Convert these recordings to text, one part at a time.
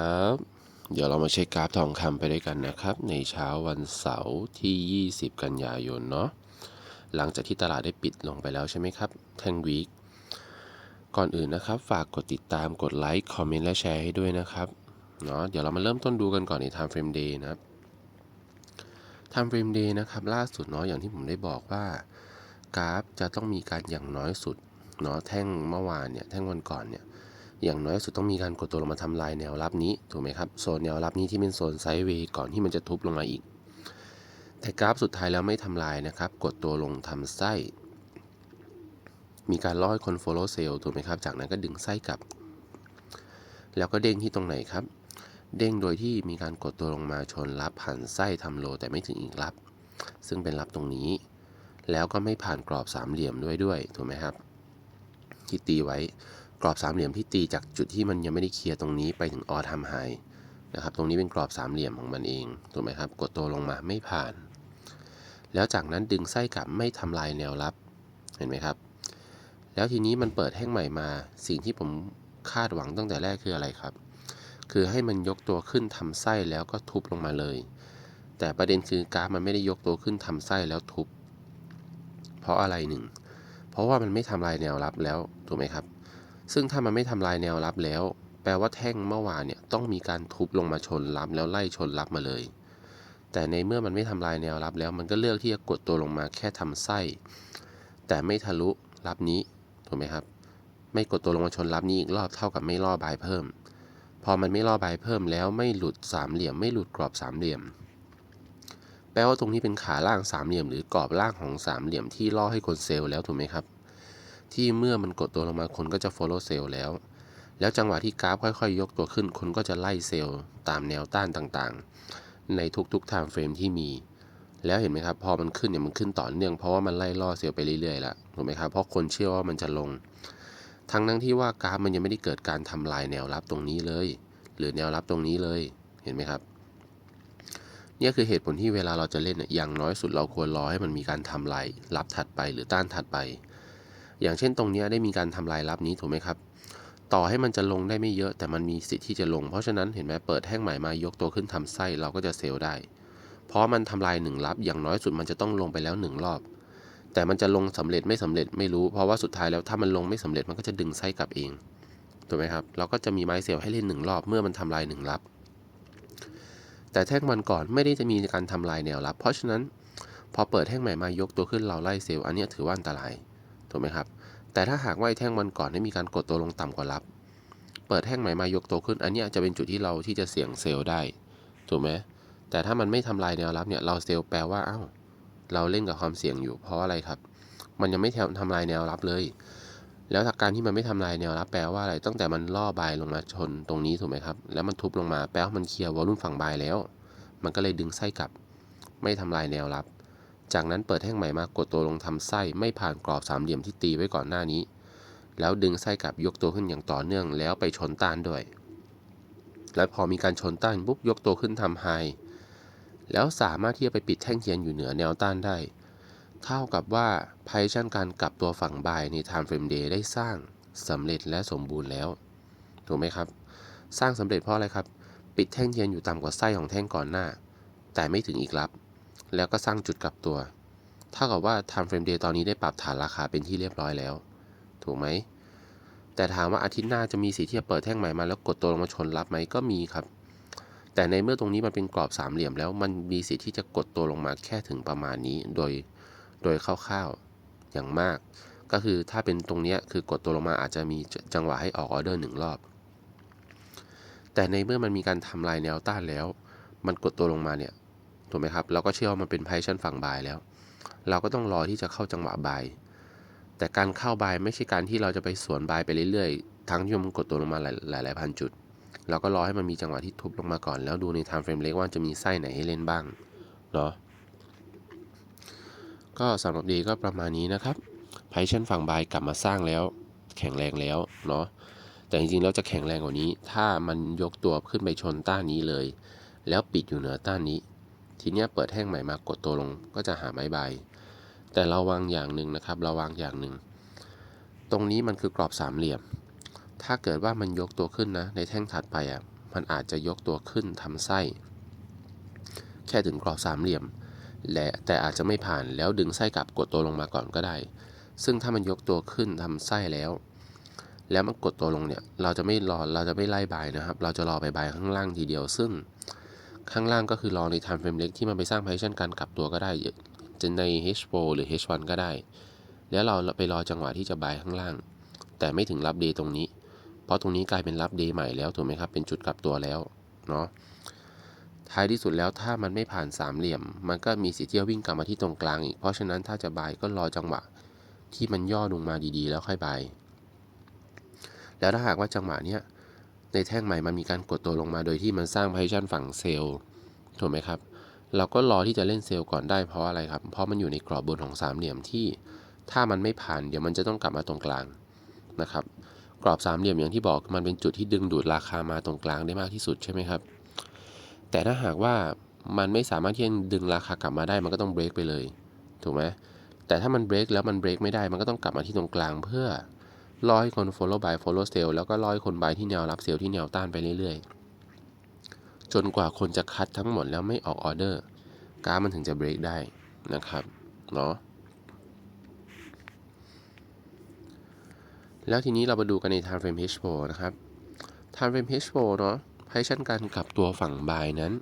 ครับเดี๋ยวเรามาเช็คกราฟทองคำไปด้วยกันนะครับ ในเช้าวันเสาร์ที่ 20 กันยายนเนาะหลังจากที่ตลาดได้ปิดลงไปแล้วใช่ไหมครับแทงวีคก่อนอื่นนะครับ ฝากกดติดตามกดไลค์คอมเมนต์และแชร์ให้ด้วยนะครับเนาะเดี๋ยวเรามาเริ่มต้นดูกันก่อนใน time frame day นะครับ time frame day นะครับล่าสุดเนาะอย่างที่ผมได้บอกว่ากราฟจะต้องมีการอย่างน้อยสุดเนาะแท่งเมื่อวานเนี่ยแท่งวันก่อนเนี่ย อย่างน้อยสุดต้องมีการกดตัวลงมาทำลายแนวรับนี้ถูกไหมครับโซนแนวรับนี้ที่เป็นโซนไซด์เวย์ก่อนที่มันจะทุบลงมาอีก แต่กราฟสุดท้ายแล้วไม่ทำลายนะครับ กดตัวลงทำไส้มีการล่อให้คน follow s e l ถูกไหมครับ จากนั้นก็ดึงไส้กลับ แล้วก็เด้งที่ตรงไหนครับ เด้งโดยที่มีการกดตัวลงมาชนรับหันไส้ทำโลแต่ไม่ถึงอีกรับ ซึ่งเป็นรับตรงนี้ แล้วก็ไม่ผ่านกรอบสามเหลี่ยมด้วยด้วยถูกไหมครับ ที่ตีไว้ กรอบสามเหลี่ยมที่ตีจากจุดที่มันยังไม่ได้เคลียร์ตรงนี้ไปถึงออทำไฮนะครับตรงนี้เป็นกรอบสามเหลี่ยมของมันเองถูกไหมครับ กดตัวลงมาไม่ผ่าน แล้วจากนั้นดึงไส้กลับไม่ทำลายแนวรับเห็นไหมครับ แล้วทีนี้มันเปิดแห้งใหม่มา สิ่งที่ผมคาดหวังตั้งแต่แรกคืออะไรครับ คือให้มันยกตัวขึ้นทำไส้แล้วก็ทุบลงมาเลย แต่ประเด็นคือกราฟมันไม่ได้ยกตัวขึ้นทำไส้แล้วทุบ เพราะอะไรหนึ่งเพราะว่ามันไม่ทำลายแนวรับแล้วถูกไหมครับ ซึ่งถ้ามันไม่ทำลายแนวรับแล้ว แปลว่าแท่งเมื่อวานเนี่ยต้องมีการทุบลงมาชนรับแล้วไล่ชนรับมาเลย แต่ในเมื่อมันไม่ทำลายแนวรับแล้ว มันก็เลือกที่จะกดตัวลงมาแค่ทำไส้ แต่ไม่ทะลุรับนี้ถูกไหมครับ ไม่กดตัวลงมาชนรับนี้อีกรอบเท่ากับไม่ล่อบายเพิ่ม พอมันไม่ล่อบายเพิ่มแล้วไม่หลุดสามเหลี่ยม ไม่หลุดกรอบสามเหลี่ยม แปลว่าตรงนี้เป็นขาล่างสามเหลี่ยม หรือกรอบล่างของสามเหลี่ยมที่ล่อให้คนเซลล์แล้วถูกไหมครับ ที่เมื่อมันกดตัวลงมาคนก็จะ follow เซลล์แล้ว แล้วจังหวะที่กราฟค่อยๆ ยกตัวขึ้น คนก็จะไล่เซลล์ตามแนวต้านต่างๆ ในทุกๆ time frame ที่มี แล้วเห็นไหมครับ พอมันขึ้นเนี่ยมันขึ้นต่อเนื่องเพราะว่ามันไล่ล่อเซลล์ไปเรื่อยๆล้วถูกไหมครับเพราะคนเชื่อว่ามันจะลง ทั้งนั้นที่ว่ากราฟมันยังไม่ได้เกิดการทำลายแนวรับตรงนี้เลย หรือแนวรับตรงนี้เลยเห็นไหมครับเนี่ยคือเหตุผลที่เวลาเราจะเล่นเนี่ยอย่างน้อยสุดเราควรรอให้มันมีการทำลายรับถัดไปหรือต้านถัดไป อย่างเช่นตรงนี้ได้มีการทำลายรับนี้ถูกไหมครับ ต่อให้มันจะลงได้ไม่เยอะแต่มันมีสิทธิ์ที่จะลง เพราะฉะนั้นเห็นไหมเปิดแท่งใหม่มายกตัวขึ้นทำไส้เราก็จะเซลล์ได้ เพราะมันทำลายหนึ่งรับอย่างน้อยสุดมันจะต้องลงไปแล้วหนึ่งรอบ แต่มันจะลงสำเร็จไม่สำเร็จไม่รู้ เพราะว่าสุดท้ายแล้วถ้ามันลงไม่สำเร็จมันก็จะดึงไส้กลับเองถูกไหมครับเราก็จะมีไม้เซลล์ให้เล่นหนึ่งรอบเมื่อมันทำลายหนึ่งรับ แต่แท่งวันก่อนไม่ได้จะมีการทำลายแนวรับ เพราะฉะนั้นพอเปิดแท่งใหม่มายกตัวขึ้นเราไล่เซลล์อันนี้ถือว่าอันตรายถูกไหมครับ แต่ถ้าหากว่าไอ้แท่งวันก่อนได้มีการกดตัวลงต่ำกว่ารับ เปิดแท่งใหม่มายกตัวขึ้น อันนี้จะเป็นจุดที่เราที่จะเสี่ยงเซลล์ได้ ถูกไหมแต่ถ้ามันไม่ทำลายแนวรับเนี่ยเราเซลล์แปลว่าอ้าวเราเล่นกับความเสี่ยงอยู่ เพราะอะไรครับ มันยังไม่ทำลายแนวรับเลย แล้วจากการที่มันไม่ทำลายแนวรับแปลว่าอะไร ตั้งแต่มันล่อบายลงมาชนตรงนี้ถูกไหมครับ แล้วมันทุบลงมาแปลว่ามันเคลียร์วอลุ่มฝั่งบายแล้ว มันก็เลยดึงไส้กลับ ไม่ทำลายแนวรับ จากนั้นเปิดแท่งใหม่มากดตัวลงทำไส้ไม่ผ่านกรอบสามเหลี่ยมที่ตีไว้ก่อนหน้านี้ แล้วดึงไส้กลับยกตัวขึ้นอย่างต่อเนื่องแล้วไปชนต้านด้วย และพอมีการชนต้านปุ๊บยกตัวขึ้นทำไฮแล้วสามารถที่จะไปปิดแท่งเทียนอยู่เหนือแนวต้านได้ เท่ากับว่าไพชั่นการกลับตัวฝั่งบายใน time frame day ได้สร้างสำเร็จและสมบูรณ์แล้ว ถูกไหมครับ สร้างสำเร็จเพราะอะไรครับ ปิดแท่งเทียนอยู่ต่ำกว่าไส้ของแท่งก่อนหน้า แต่ไม่ถึงอีกรับ แล้วก็สร้างจุดกลับตัว เท่ากับว่า time frame day ตอนนี้ได้ปรับฐานราคาเป็นที่เรียบร้อยแล้ว ถูกไหม แต่ถามว่าอาทิตย์หน้าจะมีสิทธิ์ที่จะเปิดแท่งใหม่มาแล้วกดตัวลงมาชนรับไหมก็มีครับ แต่ในเมื่อตรงนี้มันเป็นกรอบสามเหลี่ยมแล้วมันมีสิทธิ์ที่จะกดตัวลงมาแค่ถึงประมาณนี้ โดย โดยคร่าวๆ อย่างมาก ก็คือถ้าเป็นตรงนี้คือกดตัวลงมาอาจจะมีจังหวะให้ออกออเดอร์หนึ่งรอบ แต่ในเมื่อมันมีการทำลายแนวต้านแล้ว มันกดตัวลงมาเนี่ย ถูกไหมครับ เราก็เชื่อว่ามันเป็นไพชั่นฝั่งบายแล้ว เราก็ต้องรอที่จะเข้าจังหวะบายแต่การเข้าบายไม่ใช่การที่เราจะไปสวนบายไปเรื่อยๆ ทั้งที่มันกดตัวลงมาหลายหลายพันจุด เราก็รอให้มันมีจังหวะที่ทุบลงมาก่อน แล้วดูใน time frame เล็กว่าจะมีไส้ไหนให้เล่นบ้างเนาะก็สำหรับดีก็ประมาณนี้นะครับไพชั่นฝั่งบายกลับมาสร้างแล้ว แข็งแรงแล้วเนาะแต่จริงๆแล้วจะแข็งแรงกว่านี้ ถ้ามันยกตัวขึ้นไปชนต้านนี้เลย แล้วปิดอยู่เหนือต้านนี้ ทีเนี้ยเปิดแท่งใหม่มากดตัวลงก็จะหาไม้บแต่ระวังอย่างหนึ่งนะครับระวังอย่างหนึ่ง ตรงนี้มันคือกรอบสามเหลี่ยม ถ้าเกิดว่ามันยกตัวขึ้นนะ ในแท่งถัดไปอะมันอาจจะยกตัวขึ้นทำไส้ แค่ถึงกรอบสามเหลี่ยม และแต่อาจจะไม่ผ่านแล้วดึงไส้กลับกดตัวลงมาก่อนก็ได้ ซึ่งถ้ามันยกตัวขึ้นทำไส้แล้ว แล้วมันกดตัวลงเนี่ยเราจะไม่รอเราจะไม่ไล่ใบนะครับ เราจะรอไปบายข้างล่างทีเดียวซึ่ง ข้างล่างก็คือรอใน time frame เล็กที่มันไปสร้าง position การกลับตัวก็ได้จะใน H4 หรือ H1 ก็ได้ แล้วเราไปรอจังหวะที่จะบายข้างล่าง แต่ไม่ถึงรับเดย์ตรงนี้ เพราะตรงนี้กลายเป็นรับเดย์ใหม่แล้วถูกไหมครับ เป็นจุดกลับตัวแล้วเนาะท้ายที่สุดแล้วถ้ามันไม่ผ่านสามเหลี่ยม มันก็มีสิทธิ์ที่จะวิ่งกลับมาที่ตรงกลางอีก เพราะฉะนั้นถ้าจะบายก็รอจังหวะที่มันย่อลงมาดีๆ แล้วค่อยบาย แล้วถ้าหากว่าจังหวะเนี้ย ในแท่งใหม่มันมีการกดตัวลงมาโดยที่มันสร้าง position ฝั่งเซลล์ถูกไหมครับ เราก็รอที่จะเล่นเซลล์ก่อนได้เพราะอะไรครับ เพราะมันอยู่ในกรอบบนของสามเหลี่ยมที่ ถ้ามันไม่ผ่านเดี๋ยวมันจะต้องกลับมาตรงกลางนะครับกรอบสามเหลี่ยมอย่างที่บอกมันเป็นจุดที่ดึงดูดราคามาตรงกลางได้มากที่สุดใช่ไหมครับ แต่ถ้าหากว่ามันไม่สามารถที่จะดึงราคากลับมาได้มันก็ต้องเบรกไปเลย ถูกไหมแต่ถ้ามันเบรกแล้วมันเบรกไม่ได้มันก็ต้องกลับมาที่ตรงกลางเพื่อ รอให้คน follow by follow sell แล้วก็รอให้คน buy ที่แนวรับเซลล์ที่แนวต้านไปเรื่อยๆ จนกว่าคนจะคัดทั้งหมดแล้วไม่ออกออเดอร์กราฟมันถึงจะเบรกได้นะครับเนาะแล้วทีนี้เรามาดูกันใน time frame H4 นะครับ time frame H4 เนาะให้ชั้นการกลับตัวฝั่งบายนั้น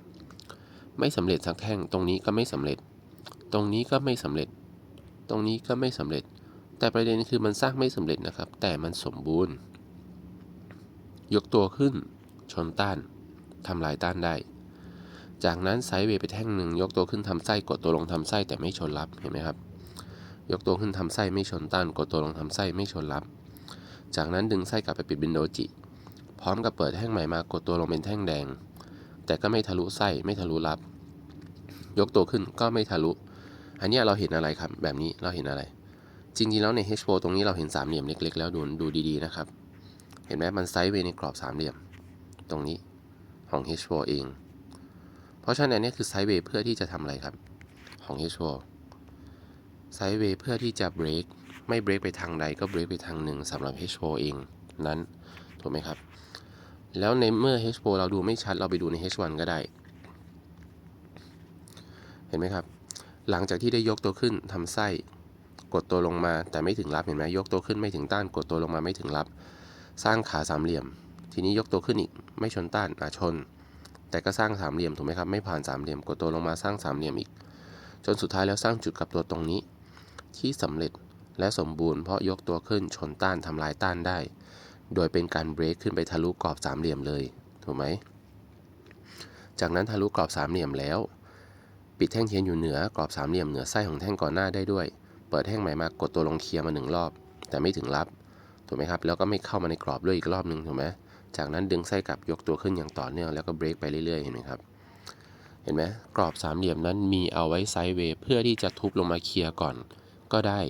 ไม่สำเร็จสักแท่ง ตรงนี้ก็ไม่สำเร็จ ตรงนี้ก็ไม่สำเร็จ ตรงนี้ก็ไม่สำเร็จ แต่ประเด็นคือมันสร้างไม่สำเร็จนะครับ แต่มันสมบูรณ์ ยกตัวขึ้น ชนต้านทำลายต้านได้ จากนั้นไซด์เวย์ไปแท่งหนึ่งยกตัวขึ้นทำไส้กดตัวลงทำไส้แต่ไม่ชนรับเห็นไหมครับ ยกตัวขึ้นทำไส้ไม่ชนต้าน กดตัวลงทำไส้ไม่ชนรับ จากนั้นดึงไส้กลับไปปิดบินโดจิ พร้อมกับเปิดแท่งใหม่มากดตัวลงเป็นแท่งแดง แต่ก็ไม่ทะลุไส้ไม่ทะลุรับ ยกตัวขึ้นก็ไม่ทะลุ อันนี้เราเห็นอะไรครับ แบบนี้เราเห็นอะไร จริงๆแล้วใน H4 ตรงนี้เราเห็นสามเหลี่ยมเล็ก ๆ แล้วดูดูดีๆนะครับ เห็นไหมมันไซด์เวย์ในกรอบสามเหลี่ยมตรงนี้ของ H4 เอง เพราะฉะนั้นอันนี้คือไซด์เวย์เพื่อที่จะทำอะไรครับ ของ H4 ไซด์เวย์เพื่อที่จะเบรกไม่เบรกไปทางใดก็เบรกไปทางหนึ่งสำหรับ H4 เองนั้นถูกไหมครับ แล้วในเมื่อ H4 เราดูไม่ชัดเราไปดูใน H1 ก็ได้ เห็นไหมครับ หลังจากที่ได้ยกตัวขึ้นทำไส้ กดตัวลงมาแต่ไม่ถึงรับเห็นไหมยกตัวขึ้นไม่ถึงต้าน กดตัวลงมาไม่ถึงรับ สร้างขาสามเหลี่ยม ทีนี้ยกตัวขึ้นอีกไม่ชนต้านอะชน แต่ก็สร้างสามเหลี่ยมถูกไหมครับ ไม่ผ่านสามเหลี่ยม กดตัวลงมาสร้างสามเหลี่ยมอีก จนสุดท้ายแล้วสร้างจุดกับตัวตรงนี้ ที่สำเร็จและสมบูรณ์เพราะยกตัวขึ้นชนต้านทำลายต้านได้ โดยเป็นการเบรกขึ้นไปทะลุกรอบสามเหลี่ยมเลยถูกไหมจากนั้นทะลุกรอบสามเหลี่ยมแล้ว ปิดแท่งเทียนอยู่เหนือกรอบสามเหลี่ยมเหนือไส้ของแท่งก่อนหน้าได้ด้วย เปิดแท่งใหม่มากดตัวลงเคลียร์มาหนึ่งรอบ แต่ไม่ถึงรับถูกไหมครับแล้วก็ไม่เข้ามาในกรอบด้วยอีกรอบหนึ่งถูกไหมจากนั้นดึงไส้กลับยกตัวขึ้นอย่างต่อเนื่องแล้วก็เบรกไปเรื่อยๆเห็นไหมครับเห็นไหมกรอบสามเหลี่ยมนั้นมีเอาไว้ไซด์เวย์เพื่อที่จะทุบลงมาเคลียร์ก่อนก็ได้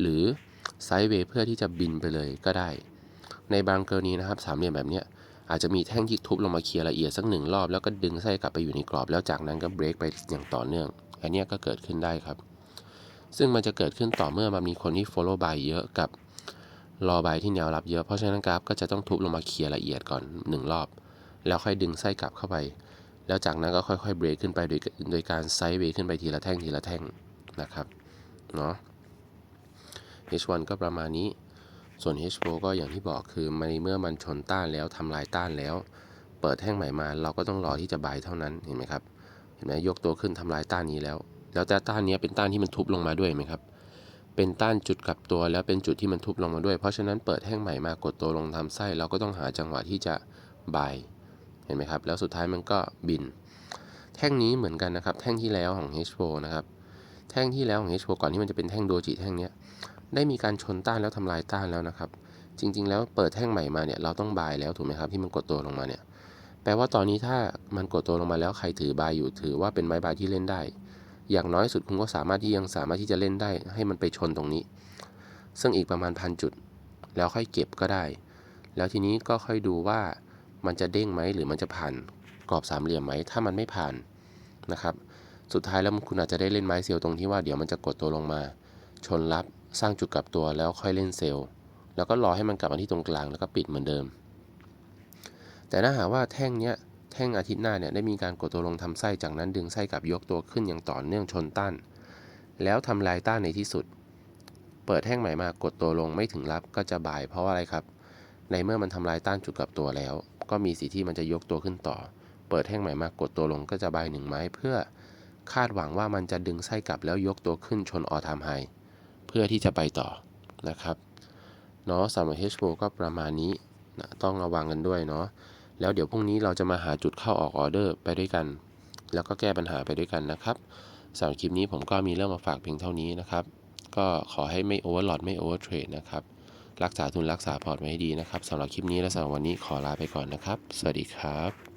หรือไซด์เวย์เพื่อที่จะบินไปเลยก็ได้ ในบางกรณีนะครับสามเหลี่ยมแบบเนี้ยอาจจะมีแท่งที่ทุบลงมาเคลียร์ละเอียดสักหนึ่งรอบแล้วก็ดึงไส้กลับไปอยู่ในกรอบแล้วจากนั้นก็เบรกไปอย่างต่อเนื่องอันนี้ก็เกิดขึ้นได้ครับ ซึ่งมันจะเกิดขึ้นต่อเมื่อมันมีคนที่ follow by เยอะกับรอ by ที่แนวรับเยอะ เพราะฉะนั้นกราฟก็จะต้องทุบลงมาเคลียร์ละเอียดก่อนหนึ่งรอบ แล้วค่อยดึงไส้กลับเข้าไป แล้วจากนั้นก็ค่อยๆเบรกขึ้นไปโดยโดยการไซด์เวย์ขึ้นไปทีละแท่งทีละแท่งนะครับเนาะ H1 ก็ประมาณนี้ส่วน H4 ก็อย่างที่บอกคือในเมื่อมันชนต้านแล้วทำลายต้านแล้ว เปิดแท่งใหม่มาเราก็ต้องรอที่จะบายเท่านั้นเห็นไหมครับเห็นไหมยกตัวขึ้นทำลายต้านนี้แล้ว แล้วแต่ต้านนี้เป็นต้านที่มันทุบลงมาด้วยไหมครับ เป็นต้านจุดกลับตัวแล้วเป็นจุดที่มันทุบลงมาด้วย เพราะฉะนั้นเปิดแท่งใหม่มากดตัวลงทำไส้เราก็ต้องหาจังหวะที่จะบายเห็นไหมครับ แล้วสุดท้ายมันก็บิน แท่งนี้เหมือนกันนะครับ แท่งที่แล้วของ H4 นะครับ แท่งที่แล้วของ H4 ก่อนที่มันจะเป็นแท่งโดจิแท่งนี้ได้มีการชนต้านแล้วทำลายต้านแล้วนะครับ จริง ๆ แล้วเปิดแท่งใหม่มาเนี่ยเราต้องบายแล้วถูกไหมครับที่มันกดตัวลงมาเนี่ยแปลว่าตอนนี้ถ้ามันกดตัวลงมาแล้วใครถือบายอยู่ถือว่าเป็นไม้บายที่เล่นได้ อย่างน้อยสุดคุณก็สามารถที่ยังสามารถที่จะเล่นได้ให้มันไปชนตรงนี้ ซึ่งอีกประมาณพันจุด แล้วค่อยเก็บก็ได้ แล้วทีนี้ก็ค่อยดูว่ามันจะเด้งไหมหรือมันจะผ่านกรอบสามเหลี่ยมไหมถ้ามันไม่ผ่านนะครับ สุดท้ายแล้วคุณอาจจะได้เล่นไม้เซียวตรงที่ว่าเดี๋ยวมันจะกดตัวลงมา ชนรับสร้างจุดกลับตัวแล้วค่อยเล่นเซลล์ แล้วก็รอให้มันกลับมาที่ตรงกลางแล้วก็ปิดเหมือนเดิม แต่ถ้าหากว่าแท่งเนี้ย แท่งอาทิตย์หน้าเนี่ยได้มีการกดตัวลงทำไส้จากนั้นดึงไส้กลับยกตัวขึ้นอย่างต่อเนื่องชนต้าน แล้วทำลายต้านในที่สุด เปิดแท่งใหม่มากดตัวลงไม่ถึงรับก็จะบายเพราะว่าอะไรครับ ในเมื่อมันทำลายต้านจุดกลับตัวแล้ว ก็มีสิทธิ์ที่มันจะยกตัวขึ้นต่อ เปิดแท่งใหม่มากดตัวลงก็จะบายหนึ่งไม้เพื่อคาดหวังว่ามันจะดึงไส้กลับแล้วยกตัวขึ้นชนออทามไฮเพื่อที่จะไปต่อนะครับเนาะสำหรับ H4 ก็ประมาณนี้นะต้องระวังกันด้วยเนาะ แล้วเดี๋ยวพรุ่งนี้เราจะมาหาจุดเข้าออกออเดอร์ไปด้วยกัน แล้วก็แก้ปัญหาไปด้วยกันนะครับสำหรับคลิปนี้ผมก็มีเรื่องมาฝากเพียงเท่านี้นะครับ ก็ขอให้ไม่โอเวอร์หลอดไม่โอเวอร์เทรดนะครับ รักษาทุนรักษาพอร์ตไว้ให้ดีนะครับสำหรับคลิปนี้และสำหรับวันนี้ขอลาไปก่อนนะครับ สวัสดีครับ